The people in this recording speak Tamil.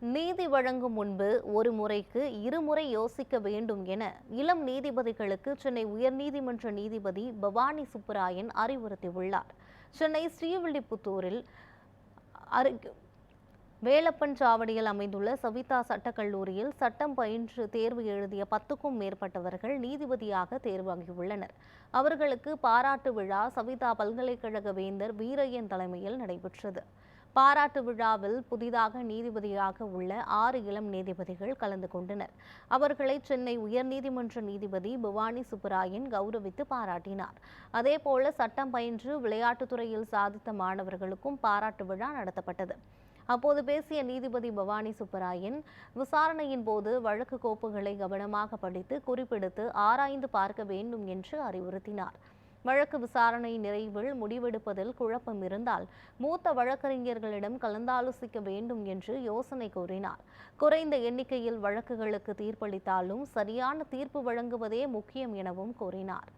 நீதி வழங்கும் முன்பு ஒரு முறைக்கு இருமுறை யோசிக்க வேண்டும் என இளம் நீதிபதிகளுக்கு சென்னை உயர்நீதிமன்ற நீதிபதி பவானி சுப்புராயன் அறிவுறுத்தியுள்ளார். சென்னை ஸ்ரீவில்லிபுத்தூரில் வேலப்பன் சாவடியில் அமைந்துள்ள சவிதா சட்டக்கல்லூரியில் சட்டம் பயின்று தேர்வு எழுதிய பத்துக்கும் மேற்பட்டவர்கள் நீதிபதியாக தேர்வாகியுள்ளனர். அவர்களுக்கு பாராட்டு விழா சவிதா பல்கலைக்கழக வேந்தர் வீரையன் தலைமையில் நடைபெற்றது. பாராட்டு விழாவில் புதிதாக நீதிபதியாக உள்ள ஆறு இளம் நீதிபதிகள் கலந்து கொண்டனர். அவர்களை சென்னை உயர்நீதிமன்ற நீதிபதி பவானி சுப்பராயன் கௌரவித்து பாராட்டினார். அதேபோல சட்டம் பயின்று விளையாட்டுத்துறையில் சாதித்த மாணவர்களுக்கும் பாராட்டு விழா நடத்தப்பட்டது. அப்போது பேசிய நீதிபதி பவானி சுப்பராயன் விசாரணையின் போது வழக்கு கோப்புகளை கவனமாக படித்து குறிப்பிடுத்து ஆராய்ந்து பார்க்க வேண்டும் என்று அறிவுறுத்தினார். வழக்கு விசாரணை நிறைவில் முடிவெடுப்பதில் குழப்பம் இருந்தால் மூத்த வழக்கறிஞர்களிடம் கலந்தாலோசிக்க வேண்டும் என்று யோசனை கூறினார். குறைந்த எண்ணிக்கையில் வழக்குகளுக்கு தீர்ப்பளித்தாலும் சரியான தீர்ப்பு வழங்குவதே முக்கியம் எனவும் கூறினார்.